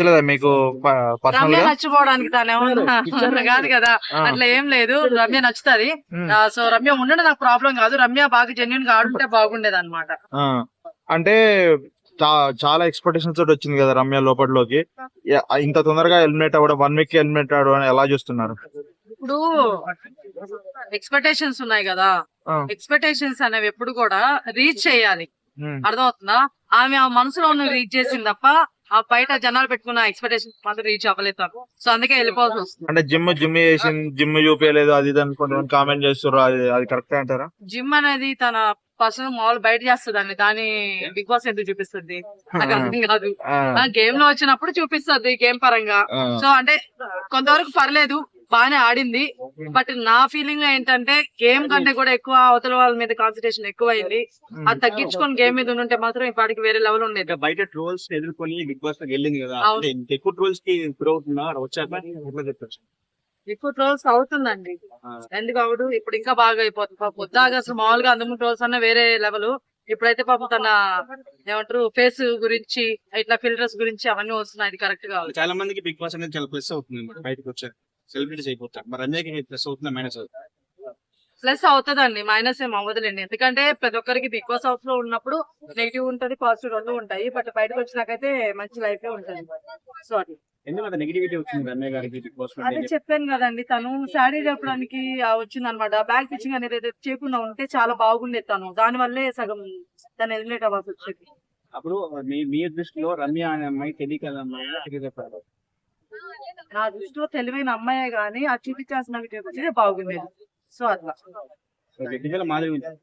నచ్చలేదా మీకు రమ్య నచ్చిపోవడానికి తాను ఏమన్నా కాదు కదా. అట్లా ఏం లేదు. రమ్య నచ్చుతుంది. సో రమ్య ఉండడం నాకు ప్రాబ్లం కాదు. రమ్య బాగా జెన్యున్గా ఆడుంటే బాగుండేది అనమాట. అంటే చాలా ఎక్స్పెక్టేషన్స్ తోటి వచ్చింది కదా రమ్య లోపలిలోకి యా- ఇంత తొందరగా ఎలిమినేట్ అవ్వడం వన్ వీక్ ఎలిమినేట్ అవ్వడం అని ఎలా చూస్తున్నారు? ఇప్పుడు ఎక్స్పెక్టేషన్స్ ఉన్నాయి కదా. ఎక్స్పెక్టేషన్స్ అనేవి ఎప్పుడు కూడా రీచ్ చేయాలి. అర్థమవుతుందా? ఆమె ఆ మనసులో ఉన్న రీచ్ చేసింది తప్ప ఆ బయట జనాలు పెట్టుకున్న ఎక్స్పెక్టేషన్స్ మాత్రం రీచ్ అవ్వలేదు తను. సో అందుకే వెళ్ళిపోవాల్సి వస్తుంది. అంటే జిమ్ జిమ్ చేసింది జిమ్ చూపించలేదు అది ఇది అని కొంతమంది కామెంట్ చేస్తున్నారు అది అది కరెక్ట్ అంటారా? జిమ్ అనేది తన పర్సనల్ మామూలు బయట చేస్తుంది దాని బిగ్ బాస్ ఎందుకు చూపిస్తుంది? నాకు కాదు. గేమ్లో వచ్చినప్పుడు చూపిస్తుంది గేమ్ పరంగా. సో అంటే కొంతవరకు పర్లేదు. బాగానే ఆడింది. బట్ నా ఫీలింగ్ ఏంటంటే గేమ్ కంటే కూడా ఎక్కువ అవతల వాళ్ళ మీద కాన్సన్ట్రేషన్ ఎక్కువ అయింది అది తగ్గించుకొని గేమ్ మీద ఉంటే మాత్రం ఇప్పటికి వేరే లెవెల్ ఉండేది. బయట ట్రోల్స్ ఎదుర్కొని బిగ్ బాస్ వెళ్ళింది కదా. ఎక్కువ ట్రోల్స్కి వచ్చాక? ఎక్కువ ట్రోల్స్ అవుతుందండి. ఎందుకు అవడు ఇప్పుడు ఇంకా బాగా అయిపోతుంది. పాపం పొద్దాగా అసలు మామూలుగా అందము ట్రోల్స్ అన్న వేరే లెవెల్ ఇప్పుడైతే పాపం తన ఏమంటారు ఫేస్ గురించి ఇట్లా ఫిల్టర్స్ గురించి అవన్నీ వస్తున్నాయి. కరెక్ట్గా చాలా మందికి బిగ్ బాస్ అనేది చాలా ప్లస్ అవుతుంది. బయటకు వచ్చారు సెలబ్రిటీస్ అయిపోతారు. మరి అందరికి ప్లస్ అవుతుందా మైనస్ అవుతుంది? ప్లస్ అవుతుందండి మైనస్ ఏం అవ్వదులేండి. ఎందుకంటే ప్రతి ఒక్కరికి బిగ్ బాస్ హౌస్లో ఉన్నప్పుడు నెగిటివ్ ఉంటది పాజిటివ్ రెండు ఉంటాయి. బట్ బయటకు వచ్చినాకైతే మంచి లైఫ్ ఉంటుంది. సో అది అదే చెప్పాను కదండి తను శాడీ చెప్పడానికి వచ్చింది అనమాట బ్యాక్ పిచ్చింగ్ అనేది చేయకుండా ఉంటే చాలా బాగుండేది తను. దాని వల్లే సగం తను ఎలిమినేట్ అవ్వాల్సి వచ్చింది. అప్పుడు మీ దృష్టిలో రమ్య అనే అమ్మాయి తెలియక అమ్మాయి తెలియక చెప్పారు నా దృష్టిలో తెలివైన అమ్మాయే గానీ ఆ చూపించాల్సిన బాగుంది బాగుండేది. సో అట్లా.